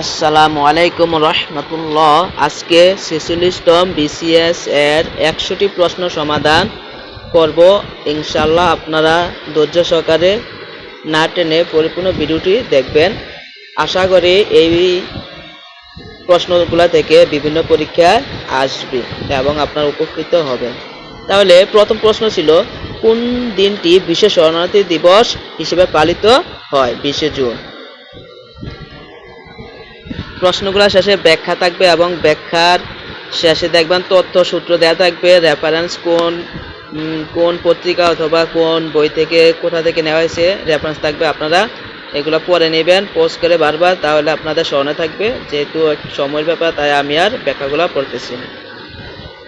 আসসালামু আলাইকুম রহমতুল্লাহ। আজকে ছেচল্লিশতম বিসিএস এর একশোটি প্রশ্ন সমাধান করব। ইনশাল্লাহ আপনারা ধৈর্য সহকারে না টেনে পরিপূর্ণ ভিডিওটি দেখবেন। আশা করি এই প্রশ্নগুলো থেকে বিভিন্ন পরীক্ষায় আসবে এবং আপনার উপকৃত হবেন। তাহলে প্রথম প্রশ্ন ছিল, কোন দিনটি বিশ্ব শরণার্থী দিবস হিসেবে পালিত হয়? বিশে জুন। প্রশ্নগুলো শেষে ব্যাখ্যা থাকবে এবং ব্যাখ্যার শেষে দেখবেন তথ্য সূত্র দেওয়া থাকবে রেফারেন্স কোন কোন পত্রিকা অথবা কোন বই থেকে, কোথা থেকে নেওয়া হয়েছে রেফারেন্স থাকবে আপনারা। এগুলো পরে নেবেন পোস্ট করে বারবার, তাহলে আপনাদের স্মরণে থাকবে, যেহেতু সময়ের ব্যাপার, তাই আমি আর ব্যাখ্যাগুলো পড়তেছি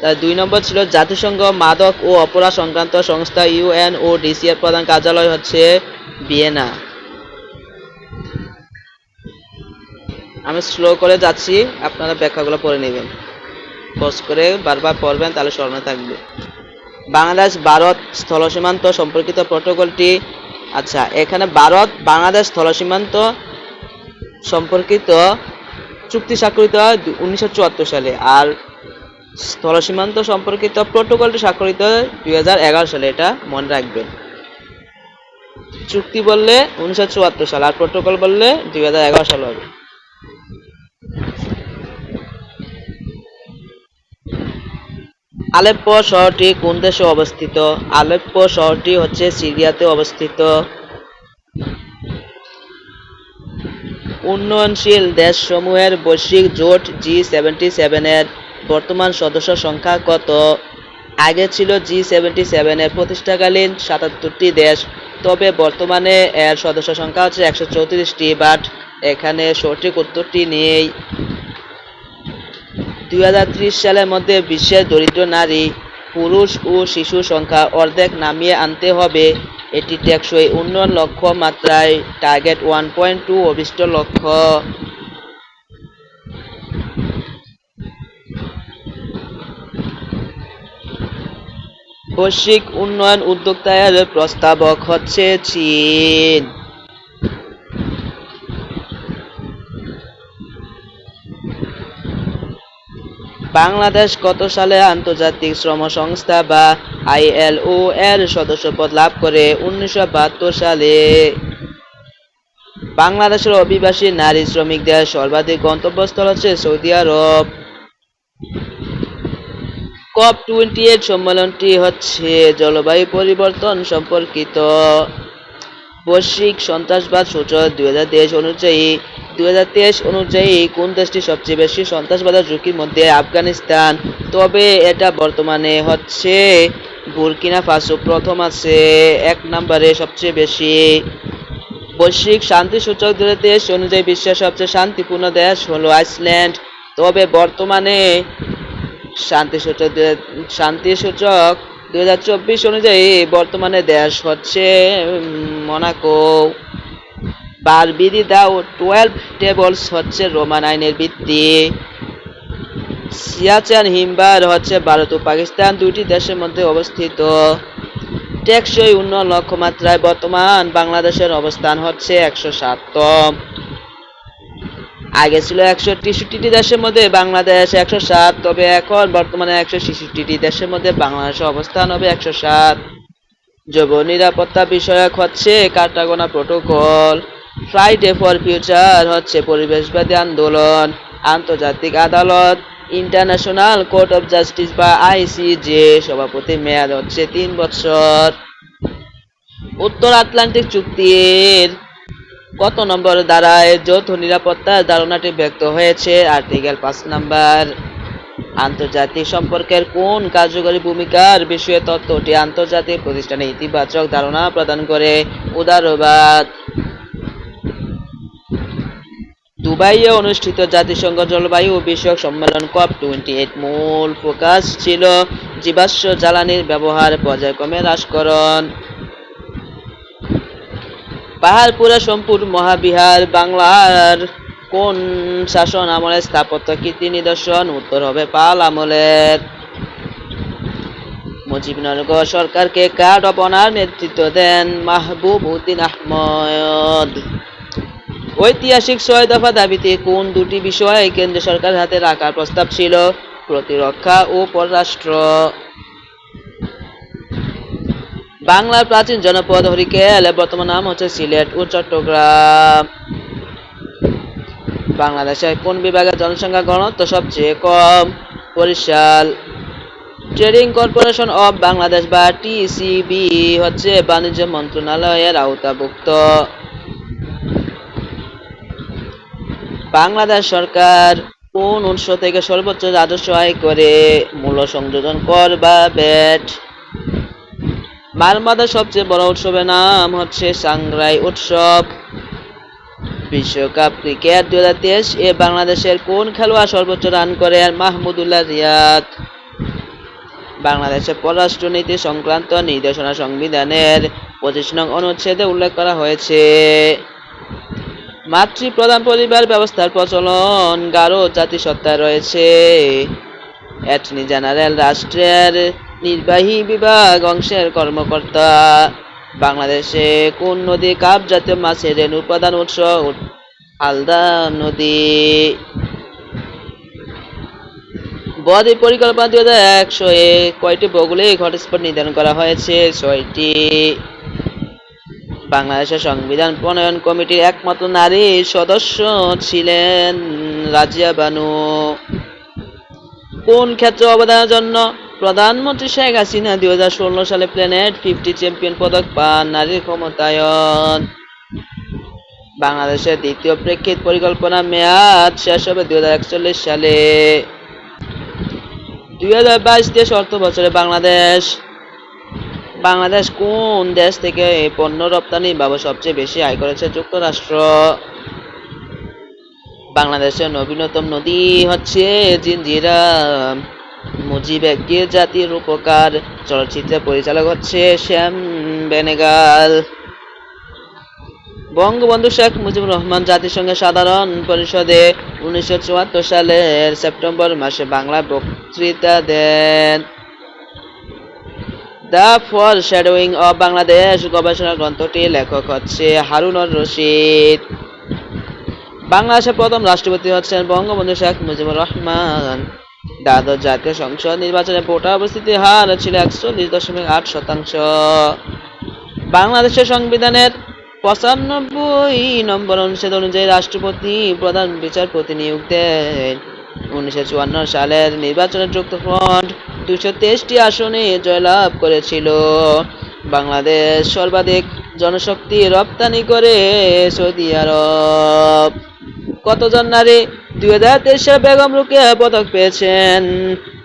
তার দুই নম্বর ছিল, জাতিসংঘ মাদক ও অপরাধ সংক্রান্ত সংস্থা ইউএন ও ডিসি এর প্রধান কার্যালয় হচ্ছে ভিয়েনা। আমি স্লো করে যাচ্ছি, আপনারা ব্যাখ্যাগুলো পড়ে নেবেন। পোস্ট করে বারবার পড়বেন, তাহলে স্মরণে থাকবে। বাংলাদেশ, ভারত স্থল সীমান্ত সম্পর্কিত প্রোটোকলটি আচ্ছা এখানে ভারত, বাংলাদেশ স্থল সীমান্ত সম্পর্কিত চুক্তি স্বাক্ষরিত হয় উনিশশো চুয়াত্তর সালে, আর স্থল সীমান্ত সম্পর্কিত প্রোটোকলটি স্বাক্ষরিত হয় দুই হাজার এগারো সালে, এটা মনে রাখবেন। চুক্তি বললে উনিশশো চুয়াত্তর সাল, আর প্রোটোকল বললে দুই হাজার এগারো সাল হবে। আলেপ্পো শহরটি কোন দেশে অবস্থিত? আলেপ্পো শহরটি হচ্ছে সিরিয়াতে অবস্থিত। উন্নয়নশীল দেশসমূহের বৈশ্বিক জোট জি সেভেন্টি সেভেনের বর্তমান সদস্য সংখ্যা কত? আগে ছিল জি সেভেন্টি সেভেনের প্রতিষ্ঠাকালীন সাতাত্তরটি দেশ, তবে বর্তমানে এর সদস্য সংখ্যা হচ্ছে একশো চৌত্রিশটি বাট এখানে সঠিক উত্তরটি নেই। দু হাজার ত্রিশ সালের মধ্যে বিশ্বের দরিদ্র নারী, পুরুষ ও শিশু সংখ্যা অর্ধেক নামিয়ে আনতে হবে। এটি টেকসই উন্নয়ন লক্ষ্য মাত্রায় টার্গেট ওয়ান পয়েন্ট টু অভিষ্ট লক্ষ্য। বৈশ্বিক উন্নয়ন উদ্যোক্তায়ের প্রস্তাবক হচ্ছে চীন। বাংলাদেশ কত সালে আন্তর্জাতিক শ্রম সংস্থা বা আইএলও এর সদস্যপদ লাভ করে? উনিশশো সালে। বাংলাদেশের অভিবাসী নারী শ্রমিকদের সর্বাধিক গন্তব্যস্থল হচ্ছে সৌদি আরব। কপ টোয়েন্টি এইট সম্মেলনটি হচ্ছে জলবায়ু পরিবর্তন সম্পর্কিত। বৈশ্বিক সন্ত্রাসবাদ সূচক দুই হাজার তেইশ অনুযায়ী দুই হাজার তেইশ অনুযায়ী কোন দেশটি সবচেয়ে বেশি সন্ত্রাসবাদের ঝুঁকির মধ্যে? আফগানিস্তান। তবে এটা বর্তমানে হচ্ছে বুরকিনা ফাসো প্রথম আছে, এক নম্বরে সবচেয়ে বেশি। বৈশ্বিক শান্তি সূচক হাজার তেইশ অনুযায়ী বিশ্বের সবচেয়ে শান্তিপূর্ণ দেশ হলো আইসল্যান্ড। তবে বর্তমানে শান্তি সূচক শান্তি সূচক দুই হাজার চব্বিশ অনুযায়ী বর্তমানে দেশ হচ্ছে মনাকো। বারবিদি দা ও টুয়েলভ টেবলস হচ্ছে রোমান আইনের ভিত্তি। সিয়াচান হিমবার হচ্ছে ভারত ও পাকিস্তান, দুইটি দেশের মধ্যে অবস্থিত। টেকসই উন্নয়ন লক্ষ্যমাত্রায় বর্তমান বাংলাদেশের অবস্থান হচ্ছে একশো সাততম। আগে ছিল একশো তেষট্টিটি দেশের মধ্যে বাংলাদেশ একশো সাত, তবে এখন বর্তমানে একশো ছেষট্টিটি দেশের মধ্যে বাংলাদেশের অবস্থান হবে একশো সাত। জৈব নিরাপত্তা বিষয়ক হচ্ছে Cartagena protocol. Friday for future হচ্ছে পরিবেশবাদী আন্দোলন, আন্তর্জাতিক আদালত ইন্টারন্যাশনাল কোর্ট অফ জাস্টিস বা আইসিজে সভাপতি মেয়াদ হচ্ছে তিন বছর। উত্তর আটলান্টিক চুক্তির কত নম্বর দ্বারায় যৌথ নিরাপত্তার ধারণাটি ব্যক্ত হয়েছে? আর্টিকেল পাঁচ নাম্বার। আন্তর্জাতিক সম্পর্কের কোন কার্যকরী ভূমিকার বিষয়ে তত্ত্বটি আন্তর্জাতিক প্রতিষ্ঠানে ইতিবাচক ধারণা প্রদান করে? উদারবাদ। দুবাইয়ে অনুষ্ঠিত জাতিসংঘ জলবায়ু বিষয়ক সম্মেলন কপ টোয়েন্টি এইট মূল ফোকাস ছিল জীবাশ্ম জ্বালানির ব্যবহার পর্যায়ক্রমে হ্রাসকরণ পাহাড়পুরা, সম্পুর, মহাবিহার, বাংলার কোন শাসন আমলের স্থাপত্য কীর্তি নিদর্শন? উত্তর হবে পাল আমলের। মুজিবনগর সরকারকে কার্ড অফ অনার নেতৃত্ব দেন মাহবুব উদ্দিন আহমদ। ঐতিহাসিক ছয় দফা দাবিতে কোন দুটি বিষয় কেন্দ্র সরকারের হাতে রাখার প্রস্তাব ছিল? প্রতিরক্ষা ও পররাষ্ট্র। বাংলার প্রাচীন জনপদ হরিকেল বর্তমান নাম হচ্ছে সিলেট ও চট্টগ্রাম। বাংলাদেশের কোন বিভাগের জনসংখ্যা ঘনত্ব সবচেয়ে কম? Barishal. Trading corporation of Bangladesh বা টিসিবি হচ্ছে বাণিজ্য মন্ত্রণালয়ের আওতাভুক্ত। বাংলাদেশ সরকার কোন উৎস থেকে সর্বোচ্চ রাজস্ব আয় করে? মূল্য সংযোজন কর বা ব্যাট। মারমাদার সবচেয়ে বড় উৎসবের নাম হচ্ছে সাংগ্রাই উৎসব। বিশ্বকাপ ক্রিকেট দুই হাজার তেইশ, এ বাংলাদেশের কোন খেলোয়াড় সর্বোচ্চ রান করেন মাহমুদুল্লাহ রিয়াদ। বাংলাদেশের পররাষ্ট্রনীতি সংক্রান্ত নির্দেশনা সংবিধানের পঁচিশ নং অনুচ্ছেদে উল্লেখ করা হয়েছে। মাতৃ প্রধান পরিবার ব্যবস্থার প্রচলন গারো জাতিসত্তায় রয়েছে। অ্যাটর্নি জেনারেল রাষ্ট্রের নির্বাহী বিভাগ অংশের কর্মকর্তা, বাংলাদেশে কোন নদী কাপ জাতীয় মাছের রেণু প্রধান উৎস? আলদা নদী। বদ্বীপ পরিকল্পনা দুই হাজার একশো এ কয়টি ভৌগোলিক হটস্পট নির্ধারণ করা হয়েছে? ছয়টি। বাংলাদেশের সংবিধান প্রণয়ন কমিটির একমাত্র নারী সদস্য ছিলেন রাজিয়া বানু। কোন ক্ষেত্রে অবদানের জন্য প্রধানমন্ত্রী শেখ হাসিনা দুই হাজার ষোলো সালে প্ল্যানেট ফিফটি চ্যাম্পিয়ন পদক পান নারীর ক্ষমতায়ন? বাংলাদেশের দ্বিতীয় প্রেক্ষিত পরিকল্পনা মেয়াদ শেষ হবে দুই হাজার একচল্লিশ সালে। দুই হাজার বাইশ তেইশ অর্থ বছরে বাংলাদেশ বাংলাদেশ কোন দেশ থেকে পণ্য রপ্তানি বাবদ সবচেয়ে বেশি আয় করেছে? যুক্তরাষ্ট্র। বাংলাদেশের নবীনতম নদী হচ্ছে জিঞ্জিরা মুজিব একদিন জাতির উপকার। চলচ্চিত্রের পরিচালক হচ্ছে শ্যাম বেনেগাল। বঙ্গবন্ধু শেখ মুজিবুর রহমান জাতিসংঘের সাধারণ পরিষদে উনিশশো চুয়াত্তর সালের সেপ্টেম্বর মাসে বাংলা বক্তৃতা দেন। The foreshadowing of Bangladesh গবেষণা গ্রন্থটির লেখক হচ্ছে হারুনর রশিদ। বাংলাদেশের প্রথম রাষ্ট্রপতি হচ্ছেন বঙ্গবন্ধু শেখ মুজিবুর রহমান। দ্বাদশ জাতীয় সংসদ নির্বাচনে ভোটার উপস্থিতি হার ছিল একচল্লিশ দশমিক আট শতাংশ। বাংলাদেশের সংবিধানের পঁচানব্বই নম্বর অনুচ্ছেদ অনুযায়ী রাষ্ট্রপতি, প্রধান বিচারপতি নিয়োগ দেন। উনিশশো চুয়ান্ন সালের নির্বাচনে যুক্তফ্রন্ট দুশো তেইশটি আসনে জয়লাভ করেছিল। বাংলাদেশ সর্বাধিক জনশক্তি রপ্তানি করে সৌদি আরব। কতজন নারী দুই হাজার তেইশ বেগম রুকিয়া পদক পেয়েছেন।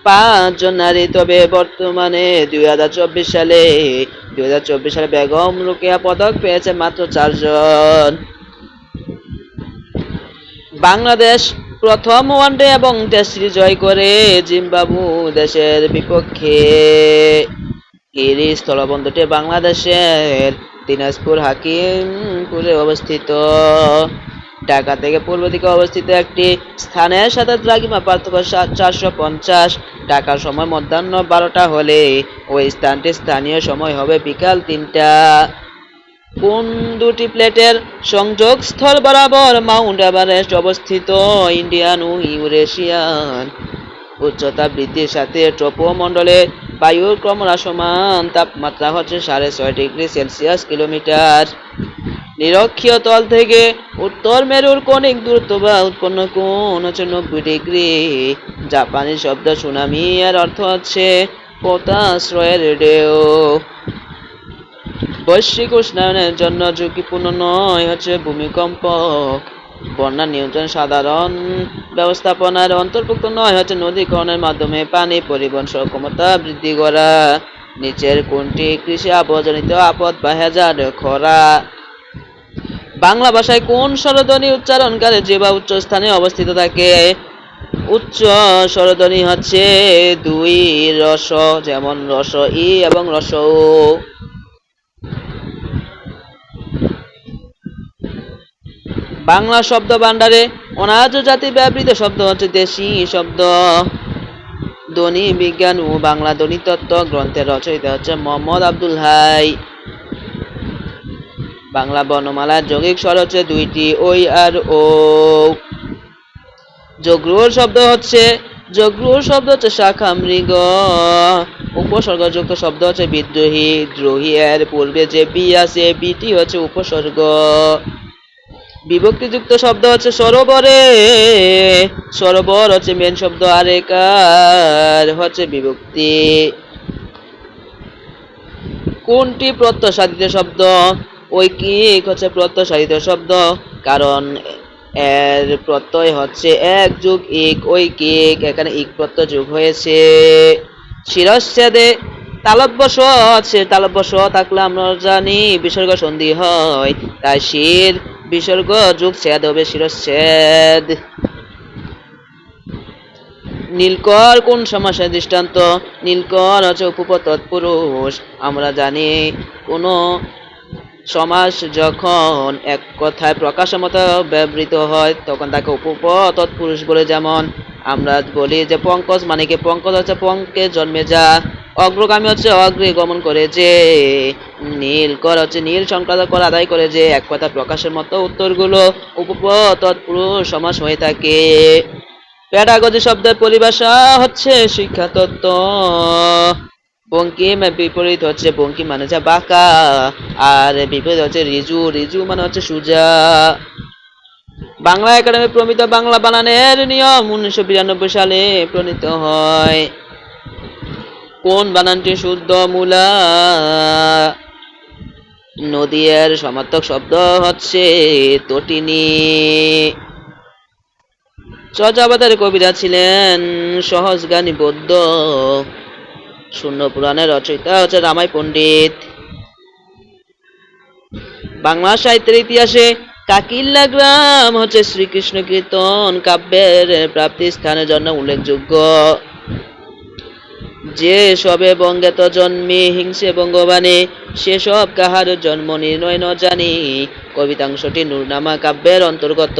পাঁচজন নারী তবে বর্তমানে দুই হাজার চব্বিশ সালে, দুই হাজার চব্বিশ সালে বেগম রুকিয়া পদক পেয়েছে মাত্র চারজন। বাংলাদেশ প্রথম ওয়ানডে এবং টেস্ট জয় করে জিম্বাবু দেশের বিপক্ষে। গিরি স্থলবন্দরটি বাংলাদেশের দিনাজপুর হাকিমপুরে অবস্থিত। ঢাকা থেকে পূর্ব দিকে অবস্থিত একটি স্থানের সাথে দ্রাঘিমা পার্থক্য চারশো পঞ্চাশ। ঢাকার সময় মধ্যাহ্ন বারোটা হলে ওই স্থানটি স্থানীয় সময় হবে বিকাল তিনটা। কোন দুটি প্লেটের সংযোগস্থল বরাবর মাউন্ট এভারেস্ট অবস্থিত? ইন্ডিয়ান ও ইউরেশিয়ান। উচ্চতা বৃদ্ধির সাথে ট্রপোমণ্ডলে বায়ুর ক্রমহ্রাসমান। তাপমাত্রা হচ্ছে সাড়ে ছয় ডিগ্রি সেলসিয়াস কিলোমিটার। নিরক্ষীয় তল থেকে উত্তর মেরুর কণিক দূরত্ব বা উৎপন্ন কোণ হচ্ছে নব্বই ডিগ্রি। জাপানি শব্দ সুনামি এর অর্থ হচ্ছে পোতাশ্রয়ের রেডিও বৈশ্বিক উষ্ণায়নের জন্য ঝুঁকিপূর্ণ নয়, হচ্ছে ভূমিকম্প। বন্যা নিয়ন্ত্রণ সাধারণ ব্যবস্থাপনার অন্তর্ভুক্ত নয়, হচ্ছে নদীকরণের মাধ্যমে পানি পরিবহন সক্ষমতা বৃদ্ধি করা। নিচের কোনটি কৃষি আবর্জনিত আপদ বা হ্যাজার্ড খরা? বাংলা ভাষায় কোন স্বরধ্বনি উচ্চারণকারী যে বা উচ্চ স্থানে অবস্থিত থাকে? উচ্চ স্বরধ্বনি হচ্ছে দুই রস, যেমন রস ই এবং রস ও। বাংলা শব্দ ভাণ্ডারে অনার্য জাতি ব্যবহৃত শব্দ হচ্ছে দেশি শব্দ। ধ্বনি, বিজ্ঞান ও বাংলা ধ্বনিতত্ত্ব গ্রন্থের রচয়িতা হচ্ছে মোহাম্মদ আব্দুল হাই। বাংলা বর্ণমালার যৌগিক স্বর হচ্ছে দুইটি, ওই আর ও। জগ্রুর শব্দ হচ্ছে জগ্রুর শব্দ হচ্ছে শাখা মৃগ। উপসর্গযুক্ত শব্দ হচ্ছে বিদ্রোহী, দ্রোহী, এর পূর্বে যে বি আছে, বিটি হচ্ছে উপসর্গ। বিভক্তিযুক্ত শব্দ হচ্ছে সরোবরে। সরোবর হচ্ছে মেন শব্দ আরেকার, হচ্ছে বিভক্তি। কোনটি প্রত্যাশাদিত শব্দ? ঐকিক হচ্ছে প্রত্যাশাদিত শব্দ, কারণ এর প্রত্যয় হচ্ছে এক যুগ ইক ঐকিক, এখানে ইক প্রত্যয় যোগ হয়েছে। শিরচ্ছেদে তালব্য স আছে তালব্য স থাকলে আমরা জানি বিসর্গ সন্ধি হয়, তাই শির বিসর্গ যুগ ছেদ হবে শিরচ্ছেদ। নীলকর কোন সমাসের দৃষ্টান্ত? নীলকর হচ্ছে উপপ তৎপুরুষ। আমরা জানি কোন সমাস যখন এক কথায় প্রকাশের মতো ব্যবহৃত হয়, তখন তাকে উপপ তৎপুরুষ বলে যেমন আমরা বলি যে পঙ্কজ মানে কি? পঙ্কজ হচ্ছে পঙ্কে জন্মে যা। অগ্রগামী হচ্ছে অগ্রে গমন করে যে। নীলকর হচ্ছে নীল, সংক্রান্ত কর আদায় করে যে। এক কথা প্রকাশের মতো উত্তরগুলো উপপ তৎপুরুষ সমাস হয়ে থাকে। প্যাডাগজি শব্দের পরিভাষা হচ্ছে শিক্ষা তত্ত্ব বঙ্কিম বিপরীত হচ্ছে বঙ্কিম মানে হচ্ছে বাঁকা, আর বিপরীত হচ্ছে রিজু রিজু মানে হচ্ছে সুজা। বাংলা একাডেমি প্রমিত বাংলা বানানের নিয়ম উনিশশো বিরানব্বই সালে প্রণীত হয়। কোন বানানটি শুদ্ধ মূলা? নদীর সমার্থক শব্দ হচ্ছে তটিনী। চর্যাবাদের কবিরা ছিলেন সহজ গানী বৌদ্ধ। শূন্য পুরাণের রচয়িতা হচ্ছে রামাই পণ্ডিত। বাংলা সাহিত্যের ইতিহাসে কাকিল্লা গ্রাম হচ্ছে শ্রীকৃষ্ণ কীর্তন কাব্যের প্রাপ্তি স্থানের জন্য উল্লেখযোগ্য। যে সবে বঙ্গেত জন্মে হিংসে বঙ্গবাণী সেসব কাহার জন্ম নির্ণয় ন জানি, কবিতাংশটি নূরনামা কাব্যের অন্তর্গত।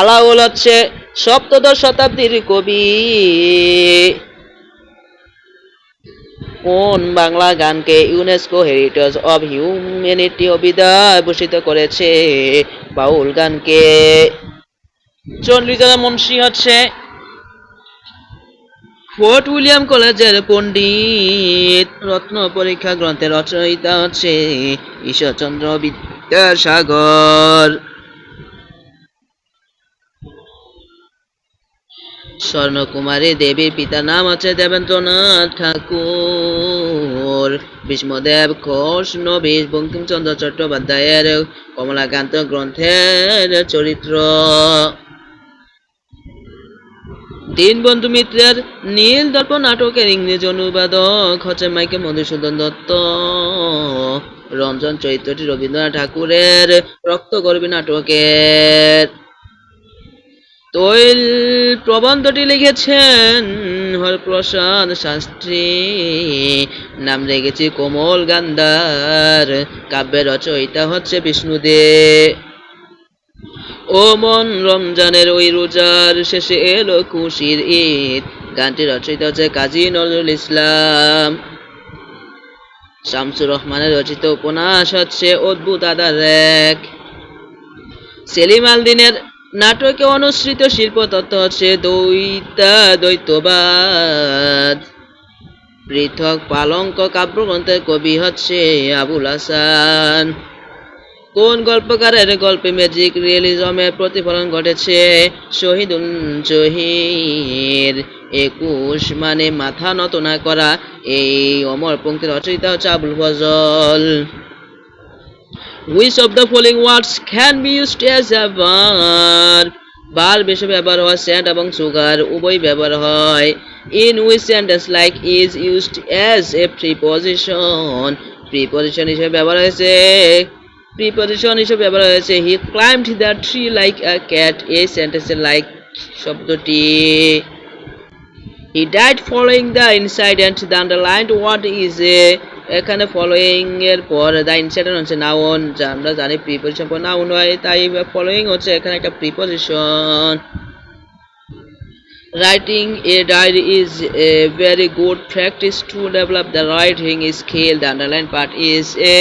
আলাউল হচ্ছে সপ্তদশ শতাব্দীর কবি। কোন বাংলা গানকে ইউনেস্কো হেরিটেজ অব হিউম্যানিটি অবিদায় ভূষিত করেছে? বাউল গানকে। চন্দ্রিকা মুন্সি হচ্ছে ফোর্ট উইলিয়াম কলেজের পণ্ডিত, রত্ন পরীক্ষা গ্রন্থের রচয়িতা হচ্ছে ঈশ্বরচন্দ্র বিদ্যাসাগর। স্বর্ণকুমারী দেবীর পিতার নাম আছে দেবেন্দ্রনাথ ঠাকুর। ভীষ্মদেব ঘোষ নবীশ বঙ্কিমচন্দ্র চট্টোপাধ্যায়ের কমলাকান্ত গ্রন্থের চরিত্র। দীনবন্ধু মিত্রের নীল দর্প নাটকের ইংরেজি অনুবাদক হচ্ছে মাইকে মধুসূদন দত্ত। রঞ্জন চরিত্রটি রবীন্দ্রনাথ ঠাকুরের রক্তগর্ভী নাটকের তৈল প্রবন্ধটি লিখেছেন হরপ্রসাদ শাস্ত্রী। নাম রেখেছি কোমল গান্ধার কাব্যের রচয়িতা হচ্ছে বিষ্ণুদে। ও মন রমজানের ওই রোজার শেষে এলো খুশির ঈদ। গানটি রচয়িতা হচ্ছে কাজী নজরুল ইসলাম। শামসুর রহমানের রচিত উপন্যাস হচ্ছে অদ্ভুত আদার এক। সেলিম আলদিনের নাটকে অনুসৃত শিল্প তত্ত্ব হচ্ছে দ্বৈতা দ্বৈতবাদ পৃথক পালঙ্ক কাব্যগ্রন্থের কবি হচ্ছে আবুল হাসান। কোন গল্পকারের গল্পে ম্যাজিক রিয়েলিজমের প্রতিফলন ঘটেছে? শহীদুল জহির। একুশ মানে মাথা নত না করা এই অমর পঙ্ক্তির রচয়িতা হচ্ছে Abul Fazal. Which of the following words can be used as a verb? বার বেশি ব্যবহার হয় স্যান্ড এবং সুগার উভয় ব্যবহার হয়। In which sentence like is used as a preposition preposition হিসেবে ব্যবহার হয়েছে। প্রিপজিশন হিসেবে ব্যবহার হয়েছে। He climbed the tree like a cat এই সেন্টেন্সে লাইক শব্দটি। He died following the incident the underlined word is a এখানে ফলোয়িং এর পর দা ইনসাইডেন্ট হচ্ছে নাউন যা আমরা জানি প্রিপোজিশন পর নাউন হয়, তাই ফলোয়িং হচ্ছে এখানে একটা preposition Writing a diary is a very good practice to develop the writing skill. The underlined part is a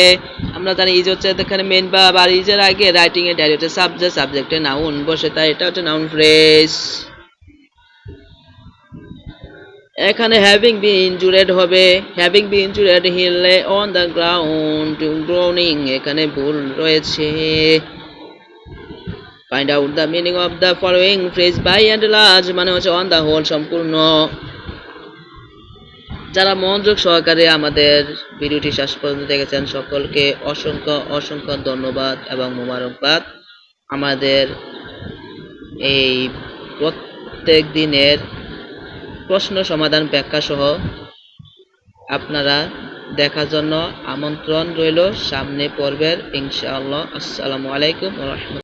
আমরা জানি ইজ হচ্ছে এখানে মেন বা ইজের আগে রাইটিং এ ডায়েরি হচ্ছে সাবজেক্ট সাবজেক্টে নাউন বসে, তাই এটা হচ্ছে নাউন ফ্রেজ এখানে হ্যাভিং বি ইনজুরেড হবে। Having be injured he on the ground groaning এখানে ভুল রয়েছে। Find out the meaning of the following phrase by and large মানে হচ্ছে অন দ্য হোল সম্পূর্ণ। যারা মনোযোগ সহকারে আমাদের ভিডিওটি শেষ পর্যন্ত দেখেছেন, সকলকে অসংখ্য অসংখ্য ধন্যবাদ এবং মোবারকবাদ। আমাদের এই প্রত্যেক দিনের প্রশ্ন সমাধান ব্যাখ্যা সহ আপনারা দেখার জন্য আমন্ত্রণ রইল। সামনে পর্বের, ইনশাআল্লাহ। আসসালামু আলাইকুম রহমতুল্লাহ।